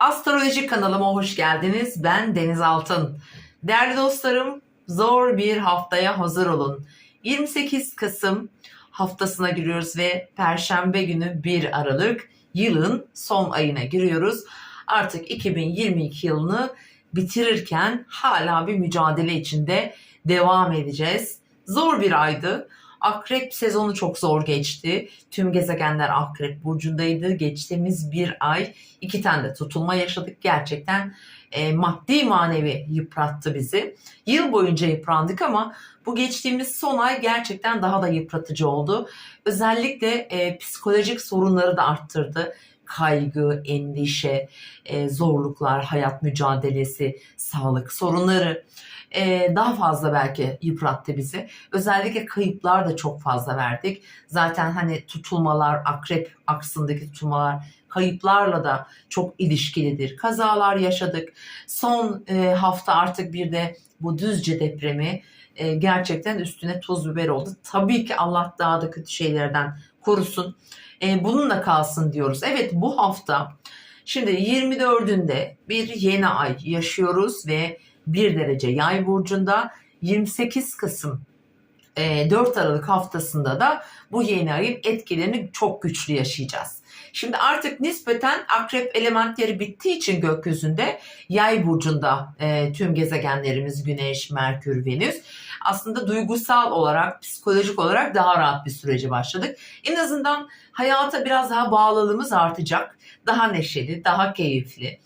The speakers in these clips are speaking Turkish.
Astroloji kanalıma hoş geldiniz. Ben Deniz Altın. Değerli dostlarım, zor bir haftaya hazır olun. 28 Kasım haftasına giriyoruz ve Perşembe günü 1 Aralık yılın son ayına giriyoruz. Artık 2022 yılını bitirirken hala bir mücadele içinde devam edeceğiz. Zor bir aydı. Akrep sezonu çok zor geçti. Tüm gezegenler Akrep burcundaydı. Geçtiğimiz bir ay iki tane de tutulma yaşadık. Gerçekten e, maddi manevi yıprattı bizi. Yıl boyunca yıprandık ama bu geçtiğimiz son ay gerçekten daha da yıpratıcı oldu. Özellikle e, psikolojik sorunları da arttırdı. Kaygı, endişe, e, zorluklar, hayat mücadelesi, sağlık sorunları e, daha fazla belki yıprattı bizi. Özellikle kayıplar da çok fazla verdik. Zaten hani tutulmalar, akrep aksındaki tutulmalar kayıplarla da çok ilişkilidir. Kazalar yaşadık. Son e, hafta artık bir de bu Düzce depremi e, gerçekten üstüne tuz biber oldu. Tabii ki Allah daha da kötü şeylerden korusun. E, bununla kalsın diyoruz. Evet bu hafta şimdi 24'ünde bir yeni ay yaşıyoruz ve 1 derece yay burcunda 28 Kasım e, 4 Aralık haftasında da bu yeni ayın etkilerini çok güçlü yaşayacağız. Şimdi artık nispeten akrep elementleri bittiği için gökyüzünde yay burcunda e, tüm gezegenlerimiz Güneş, Merkür, Venüs aslında duygusal olarak, psikolojik olarak daha rahat bir süreci başladık. En azından hayata biraz daha bağlılığımız artacak. Daha neşeli, daha keyifli.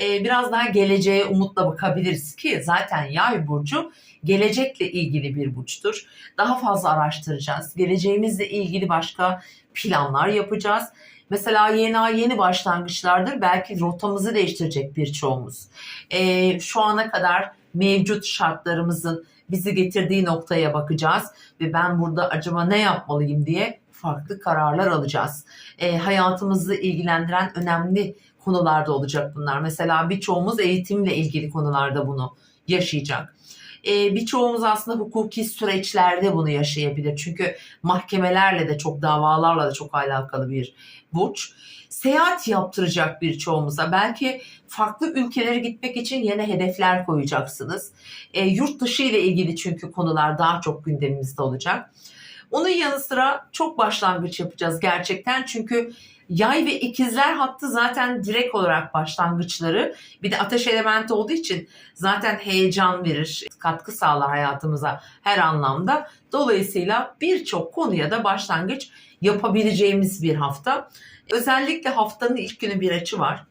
E, biraz daha geleceğe umutla bakabiliriz ki zaten yay burcu gelecekle ilgili bir burçtur. Daha fazla araştıracağız. Geleceğimizle ilgili başka planlar yapacağız. Mesela yeni ay yeni başlangıçlardır. Belki rotamızı değiştirecek birçoğumuz. E, şu ana kadar mevcut şartlarımızın bizi getirdiği noktaya bakacağız ve ben burada acaba ne yapmalıyım diye farklı kararlar alacağız. E, hayatımızı ilgilendiren önemli konularda olacak bunlar. Mesela birçoğumuz eğitimle ilgili konularda bunu yaşayacak. Ee, birçoğumuz aslında hukuki süreçlerde bunu yaşayabilir. Çünkü mahkemelerle de çok davalarla da çok alakalı bir burç. Seyahat yaptıracak birçoğumuza. Belki farklı ülkelere gitmek için yeni hedefler koyacaksınız. E, yurt dışı ile ilgili çünkü konular daha çok gündemimizde olacak. Onun yanı sıra çok başlangıç yapacağız gerçekten. Çünkü Yay ve ikizler hattı zaten direkt olarak başlangıçları. Bir de ateş elementi olduğu için zaten heyecan verir, katkı sağlar hayatımıza her anlamda. Dolayısıyla birçok konuya da başlangıç yapabileceğimiz bir hafta. Özellikle haftanın ilk günü bir açı var.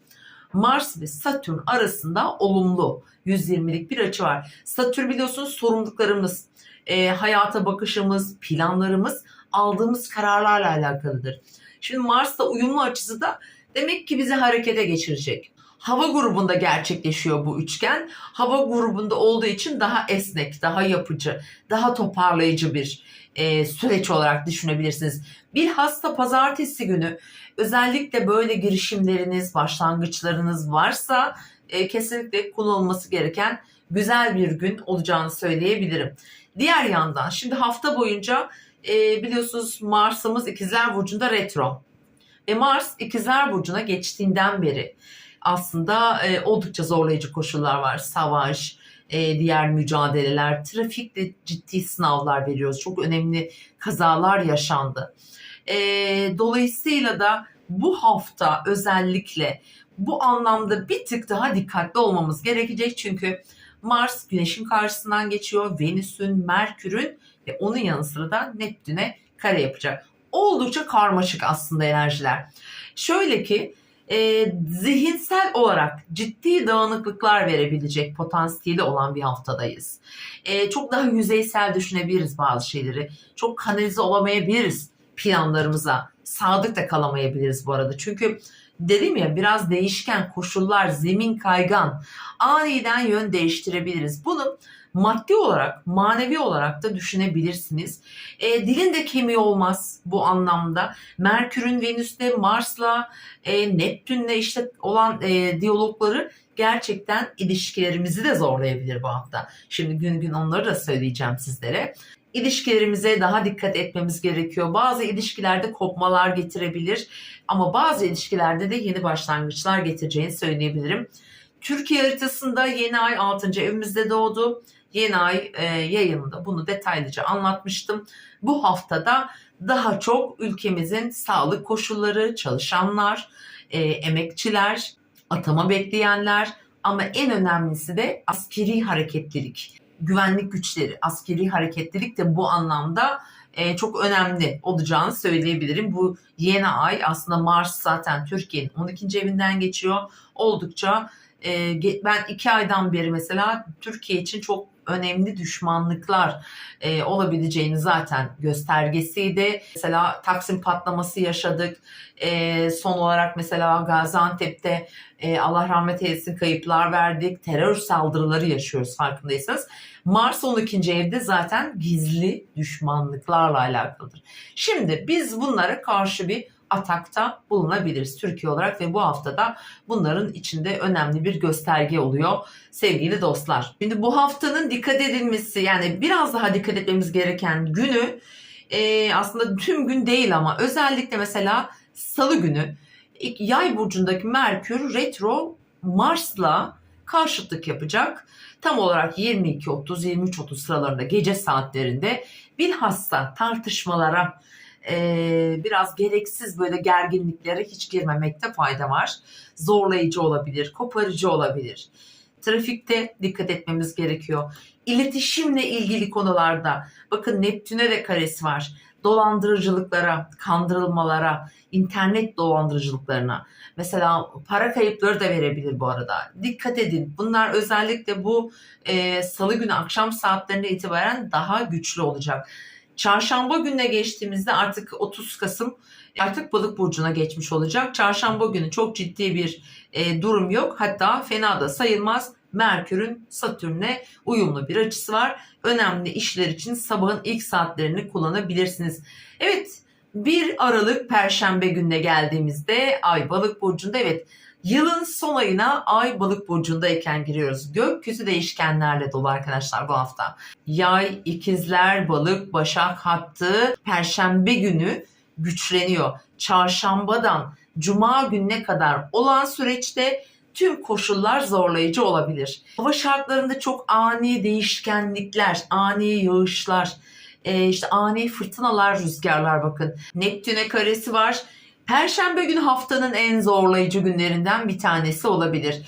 Mars ve Satürn arasında olumlu 120'lik bir açı var. Satürn biliyorsunuz sorumluluklarımız, e, hayata bakışımız, planlarımız, aldığımız kararlarla alakalıdır. Şimdi Mars'ta uyumlu açısı da demek ki bizi harekete geçirecek. Hava grubunda gerçekleşiyor bu üçgen. Hava grubunda olduğu için daha esnek, daha yapıcı, daha toparlayıcı bir e, süreç olarak düşünebilirsiniz. Bir hasta pazartesi günü özellikle böyle girişimleriniz, başlangıçlarınız varsa e, kesinlikle kullanılması gereken güzel bir gün olacağını söyleyebilirim. Diğer yandan şimdi hafta boyunca e, biliyorsunuz Mars'ımız ikizler burcunda retro. Ve Mars ikizler burcuna geçtiğinden beri aslında e, oldukça zorlayıcı koşullar var. Savaş, e, diğer mücadeleler, trafikle ciddi sınavlar veriyoruz. Çok önemli kazalar yaşandı. E, dolayısıyla da bu hafta özellikle bu anlamda bir tık daha dikkatli olmamız gerekecek. Çünkü Mars güneşin karşısından geçiyor. Venüs'ün, Merkür'ün ve onun yanı sıra da Neptün'e kare yapacak. Oldukça karmaşık aslında enerjiler. Şöyle ki e, zihinsel olarak ciddi dağınıklıklar verebilecek potansiyeli olan bir haftadayız. E, çok daha yüzeysel düşünebiliriz bazı şeyleri. Çok kanalize olamayabiliriz planlarımıza. Sadık da kalamayabiliriz bu arada. Çünkü dedim ya biraz değişken koşullar, zemin kaygan. Aniden yön değiştirebiliriz. Bunun maddi olarak, manevi olarak da düşünebilirsiniz. E, dilin de kemiği olmaz bu anlamda. Merkür'ün Venüs'te, Mars'la, e, Neptün'le işte olan e, diyalogları gerçekten ilişkilerimizi de zorlayabilir bu hafta. Şimdi gün gün onları da söyleyeceğim sizlere. İlişkilerimize daha dikkat etmemiz gerekiyor. Bazı ilişkilerde kopmalar getirebilir ama bazı ilişkilerde de yeni başlangıçlar getireceğini söyleyebilirim. Türkiye haritasında yeni ay 6. evimizde doğdu. Yeni ay e, yayınında bunu detaylıca anlatmıştım. Bu haftada daha çok ülkemizin sağlık koşulları, çalışanlar, e, emekçiler, atama bekleyenler ama en önemlisi de askeri hareketlilik, güvenlik güçleri, askeri hareketlilik de bu anlamda e, çok önemli olacağını söyleyebilirim. Bu yeni ay aslında Mars zaten Türkiye'nin 12. evinden geçiyor. Oldukça e, ben iki aydan beri mesela Türkiye için çok önemli düşmanlıklar e, olabileceğini zaten göstergesiydi. Mesela Taksim patlaması yaşadık. E, son olarak mesela Gaziantep'te e, Allah rahmet eylesin kayıplar verdik. Terör saldırıları yaşıyoruz farkındaysanız. Mars 12. evde zaten gizli düşmanlıklarla alakalıdır. Şimdi biz bunlara karşı bir atakta bulunabiliriz Türkiye olarak ve bu haftada bunların içinde önemli bir gösterge oluyor sevgili dostlar. Şimdi bu haftanın dikkat edilmesi yani biraz daha dikkat etmemiz gereken günü e, aslında tüm gün değil ama özellikle mesela salı günü yay burcundaki Merkür retro Mars'la karşıtlık yapacak. Tam olarak 22.30-23.30 sıralarında gece saatlerinde bilhassa tartışmalara e, biraz gereksiz böyle gerginliklere hiç girmemekte fayda var. Zorlayıcı olabilir, koparıcı olabilir. Trafikte dikkat etmemiz gerekiyor. İletişimle ilgili konularda bakın Neptün'e de karesi var. Dolandırıcılıklara, kandırılmalara, internet dolandırıcılıklarına. Mesela para kayıpları da verebilir bu arada. Dikkat edin. Bunlar özellikle bu e, salı günü akşam saatlerine itibaren daha güçlü olacak. Çarşamba gününe geçtiğimizde artık 30 Kasım artık balık burcuna geçmiş olacak. Çarşamba günü çok ciddi bir e, durum yok. Hatta fena da sayılmaz. Merkür'ün Satürn'e uyumlu bir açısı var. Önemli işler için sabahın ilk saatlerini kullanabilirsiniz. Evet 1 Aralık Perşembe gününe geldiğimizde Ay Balık Burcu'nda evet yılın son ayına Ay Balık Burcu'ndayken giriyoruz. Gökyüzü değişkenlerle dolu arkadaşlar bu hafta. Yay, ikizler, balık, başak hattı Perşembe günü güçleniyor. Çarşambadan Cuma gününe kadar olan süreçte tüm koşullar zorlayıcı olabilir. Hava şartlarında çok ani değişkenlikler, ani yağışlar, e, işte ani fırtınalar, rüzgarlar bakın. Neptüne karesi var. Perşembe günü haftanın en zorlayıcı günlerinden bir tanesi olabilir.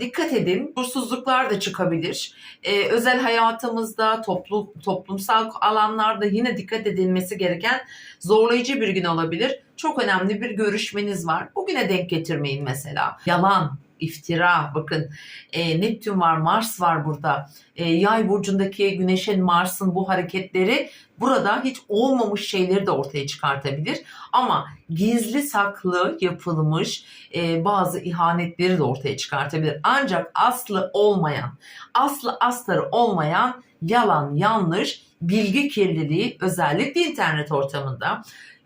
Dikkat edin, huzursuzluklar da çıkabilir. Ee, özel hayatımızda, toplu, toplumsal alanlarda yine dikkat edilmesi gereken zorlayıcı bir gün olabilir. Çok önemli bir görüşmeniz var. Bugüne denk getirmeyin mesela. Yalan, iftira, bakın e, Neptün var, Mars var burada. E, yay burcundaki Güneş'in, Mars'ın bu hareketleri burada hiç olmamış şeyleri de ortaya çıkartabilir. Ama gizli saklı yapılmış e, bazı ihanetleri de ortaya çıkartabilir. Ancak aslı olmayan, aslı astarı olmayan yalan, yanlış, bilgi kirliliği özellikle internet ortamında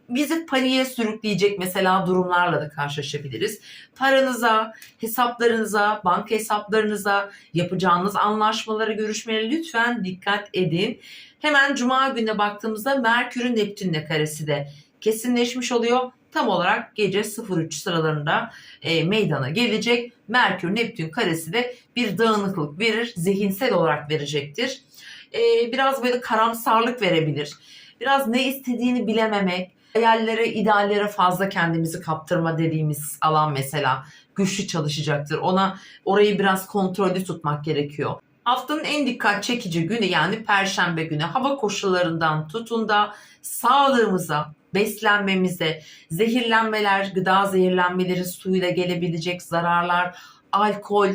bizi paniğe sürükleyecek mesela durumlarla da karşılaşabiliriz. Paranıza, hesaplarınıza, banka hesaplarınıza, yapacağınız anlaşmaları, görüşmelere lütfen dikkat edin. Hemen Cuma gününe baktığımızda Merkür'ün Neptün'le karesi de kesinleşmiş oluyor. Tam olarak gece 03 sıralarında e, meydana gelecek. Merkür Neptün karesi de bir dağınıklık verir, zihinsel olarak verecektir. E, biraz böyle karamsarlık verebilir. Biraz ne istediğini bilememek, hayallere, ideallere fazla kendimizi kaptırma dediğimiz alan mesela güçlü çalışacaktır. Ona orayı biraz kontrollü tutmak gerekiyor. Haftanın en dikkat çekici günü yani perşembe günü hava koşullarından tutun da sağlığımıza, beslenmemize, zehirlenmeler, gıda zehirlenmeleri suyla gelebilecek zararlar, alkol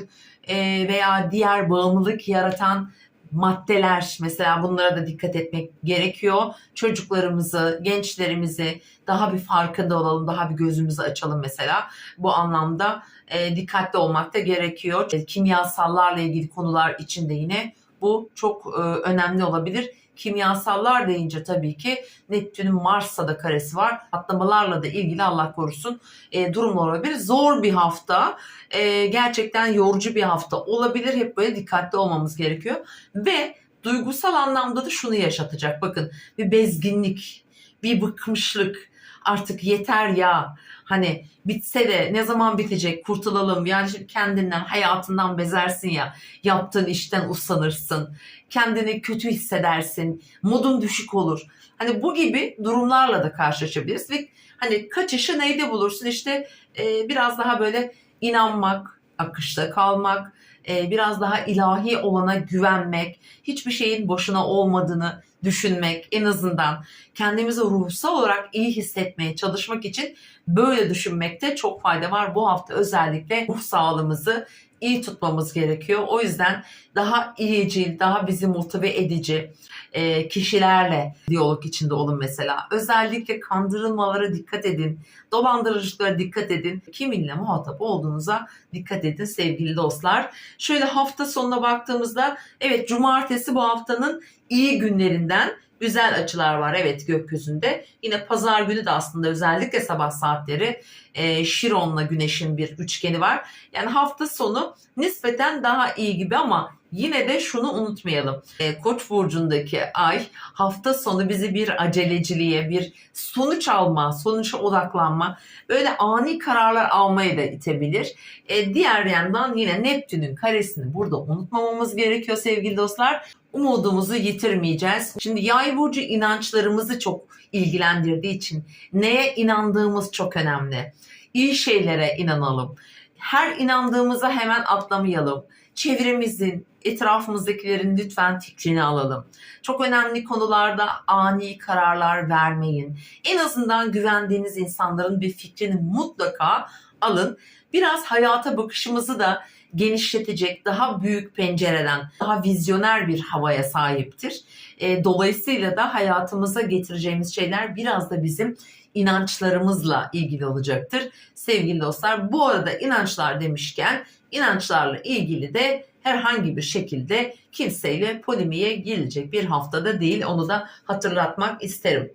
veya diğer bağımlılık yaratan maddeler mesela bunlara da dikkat etmek gerekiyor. Çocuklarımızı, gençlerimizi daha bir farkında olalım, daha bir gözümüzü açalım mesela. Bu anlamda e, dikkatli olmak da gerekiyor. E, kimyasallarla ilgili konular için de yine Bu çok e, önemli olabilir. Kimyasallar deyince tabii ki Neptün'ün Mars'ta da karesi var. Patlamalarla da ilgili Allah korusun e, durum olabilir. Zor bir hafta. E, gerçekten yorucu bir hafta olabilir. Hep böyle dikkatli olmamız gerekiyor. Ve duygusal anlamda da şunu yaşatacak. Bakın bir bezginlik, bir bıkmışlık. Artık yeter ya. Hani bitse de ne zaman bitecek kurtulalım. Yani şimdi kendinden hayatından bezersin ya. Yaptığın işten usanırsın. Kendini kötü hissedersin. Modun düşük olur. Hani bu gibi durumlarla da karşılaşabiliriz. Ve hani kaçışı neyde bulursun? İşte e, biraz daha böyle inanmak, akışta kalmak, e, biraz daha ilahi olana güvenmek, hiçbir şeyin boşuna olmadığını düşünmek, en azından kendimizi ruhsal olarak iyi hissetmeye çalışmak için böyle düşünmekte çok fayda var. Bu hafta özellikle ruh sağlığımızı iyi tutmamız gerekiyor. O yüzden daha iyicil, daha bizi motive edici e, kişilerle diyalog içinde olun mesela. Özellikle kandırılmalara dikkat edin. Dolandırıcılıklara dikkat edin. Kiminle muhatap olduğunuza dikkat edin sevgili dostlar. Şöyle hafta sonuna baktığımızda evet cumartesi bu haftanın iyi günlerinden güzel açılar var evet gökyüzünde. Yine pazar günü de aslında özellikle sabah saatleri e, Şiron'la Güneş'in bir üçgeni var. Yani hafta sonu nispeten daha iyi gibi ama yine de şunu unutmayalım. E, Koç burcundaki ay hafta sonu bizi bir aceleciliğe, bir sonuç alma, sonuça odaklanma, böyle ani kararlar almaya da itebilir. E, diğer yandan yine Neptün'ün karesini burada unutmamamız gerekiyor sevgili dostlar. Umudumuzu yitirmeyeceğiz. Şimdi yay burcu inançlarımızı çok ilgilendirdiği için neye inandığımız çok önemli. İyi şeylere inanalım. Her inandığımıza hemen atlamayalım. Çevremizin, etrafımızdakilerin lütfen fikrini alalım. Çok önemli konularda ani kararlar vermeyin. En azından güvendiğiniz insanların bir fikrini mutlaka alın. Biraz hayata bakışımızı da genişletecek, daha büyük pencereden, daha vizyoner bir havaya sahiptir. E, dolayısıyla da hayatımıza getireceğimiz şeyler biraz da bizim inançlarımızla ilgili olacaktır. Sevgili dostlar bu arada inançlar demişken inançlarla ilgili de herhangi bir şekilde kimseyle polemiğe girilecek bir haftada değil onu da hatırlatmak isterim.